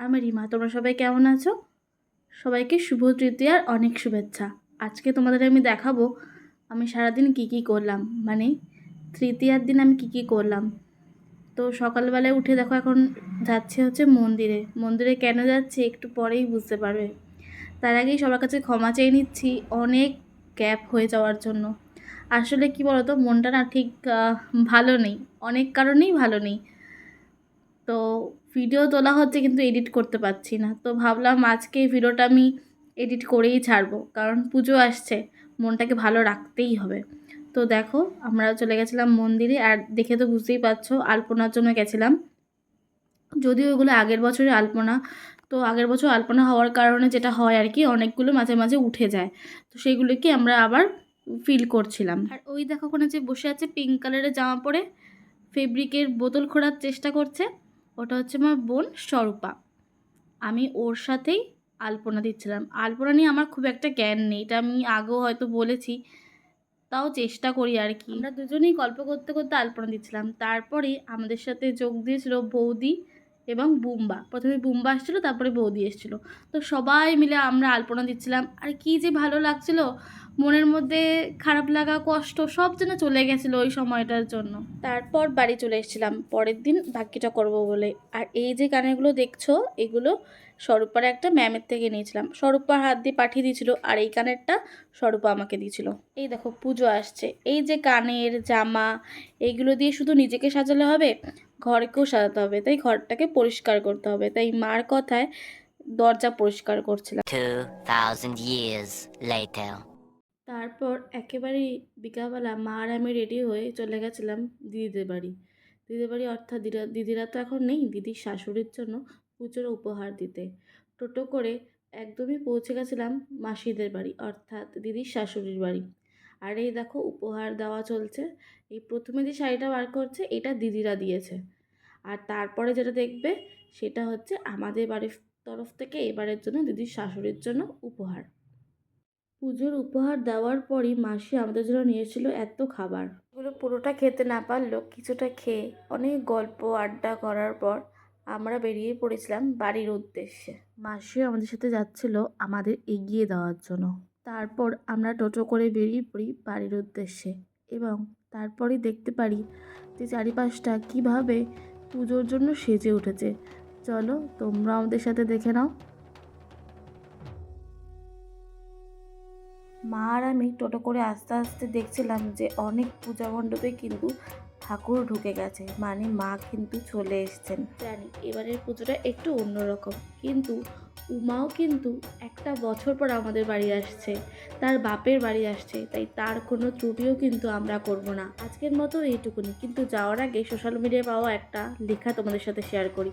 আমি রিমা তোমরা সবাই কেমন আছো? সবাইকে শুভ তৃতীয়ার অনেক শুভেচ্ছা। আজকে তোমাদের আমি দেখাবো, আমি সারাদিন কী কী করলাম। মানে তৃতীয়ার দিন আমি কী কী করলাম। তো সকালবেলায় উঠে দেখো এখন যাচ্ছে হচ্ছে মন্দিরে। মন্দিরে কেন যাচ্ছে একটু পরেই বুঝতে পারবে। তার আগেই সবার কাছে ক্ষমা চেয়ে নিচ্ছি, অনেক গ্যাপ হয়ে যাওয়ার জন্য। আসলে কি বলতো, মনটা না ঠিক ভালো নেই। অনেক কারণেই ভালো নেই। তো ভিডিও তোলা হচ্ছে কিন্তু এডিট করতে পারছি না। তো ভাবলাম আজকে এই ভিডিওটা আমি এডিট করেই ছাড়বো, কারণ পুজো আসছে, মনটাকে ভালো রাখতেই হবে। তো দেখো, আমরা চলে গেছিলাম মন্দিরে, আর দেখে তো বুঝতেই পারছ, আলপনার জন্য গেছিলাম। যদিও ওগুলো আগের বছরের আলপনা, তো আগের বছর আলপনা হওয়ার কারণে যেটা হয় আর কি, অনেকগুলো মাঝে মাঝে উঠে যায়। তো সেইগুলোকে আমরা আবার ফিল করছিলাম। আর ওই দেখো ওখানে যে বসে আছে পিঙ্ক কালারের জামা পরে ফেব্রিকের বোতল খোঁড়ার চেষ্টা করছে। ওটা হচ্ছে আমার বোন স্বরূপা। আমি ওর সাথেই আলপনা দিচ্ছিলাম। আলপনা নিয়ে আমার খুব একটা জ্ঞান নেই, এটা আমি আগেও হয়তো বলেছি। তাও চেষ্টা করি আর কি। আমরা দুজনেই গল্প করতে করতে আলপনা দিচ্ছিলাম। তারপরে আমাদের সাথে যোগ দিয়েছিল বৌদি। এবং বুম্বা। প্রথমে বুম্বা আসছিল, তারপরে বৌদি এসেছিল। তো সবাই মিলে আমরা আলপনা দিচ্ছিলাম, আর কি যে ভালো লাগছিল। মনের মধ্যে খারাপ লাগা, কষ্ট সব যেন চলে গেছিল ওই সময়টার জন্য। তারপর বাড়ি চলে এসেছিলাম। পরের দিন বাকিটা করব বলে। আর এই যে গানেগুলো দেখছ, এগুলো স্বরূপার একটা ম্যামের থেকে নিয়েছিলাম। স্বরূপার হাত দিয়ে পাঠিয়ে দিয়েছিল আর এই কানেরটা স্বরূপা আমাকে দিয়েছিল। এই দেখো, পুজো আসছে। এই যে কানের জামা এইগুলো দিয়ে শুধু নিজেকে সাজালে হবে? ঘরকেও সাজাতে হবে তাই ঘরটাকে পরিষ্কার করতে হবে। তাই মার কথায় দরজা পরিষ্কার করছিলাম। 2,000 years later. তারপর একেবারেই বিকালবেলা মা আর আমি রেডি হয়ে চলে গেছিলাম দিদিদের বাড়ি। দিদিদের বাড়ি অর্থাৎ দিদা দিদিরা তো এখন নেই দিদির শাশুড়ির জন্য পুজোর উপহার দিতে। টোটো করে একদমই পৌঁছে গেছিলাম মাসিদের বাড়ি অর্থাৎ দিদির শাশুড়ির বাড়ি। আর এই দেখো উপহার দেওয়া চলছে। এই প্রথমে যে শাড়িটা বার করছে এটা দিদিরা দিয়েছে। আর তারপরে যেটা দেখবে সেটা হচ্ছে আমাদের বাড়ির তরফ থেকে এবারের জন্য দিদির শাশুড়ির জন্য উপহার। পুজোর উপহার দেওয়ার পরই মাসি আমাদের জন্য নিয়েছিল এত খাবার। এগুলো পুরোটা খেতে না পারলেও কিছুটা খেয়ে অনেক গল্প আড্ডা করার পর আমরা বেরিয়ে পড়েছিলাম বাড়ির উদ্দেশ্যে। মাসিও আমাদের সাথে যাচ্ছিল আমাদের এগিয়ে দেওয়ার জন্য। তারপর আমরা টোটো করে বেরিয়ে পড়ি বাড়ির উদ্দেশ্যে এবং তারপরেই দেখতে পারি যে চারিপাশটা কীভাবে পুজোর জন্য সেজে উঠেছে। চলো তোমরা আমাদের সাথে দেখে নাও। মা আর আমি টোটো করে আস্তে আস্তে দেখছিলাম যে অনেক পূজা মণ্ডপে কিন্তু ঠাকুর ঢুকে গেছে। মানে মা কিন্তু চলে এসছেন। জানি, এবারের পুজোটা একটু অন্যরকম। কিন্তু উমাও কিন্তু একটা বছর পর আমাদের বাড়ি আসছে। তার বাপের বাড়ি আসছে, তাই তার কোনো ত্রুটিও কিন্তু আমরা করব না। আজকের মতো এইটুকুনি। কিন্তু যাওয়ার আগে সোশ্যাল মিডিয়ায় পাওয়া একটা লেখা তোমাদের সাথে শেয়ার করি।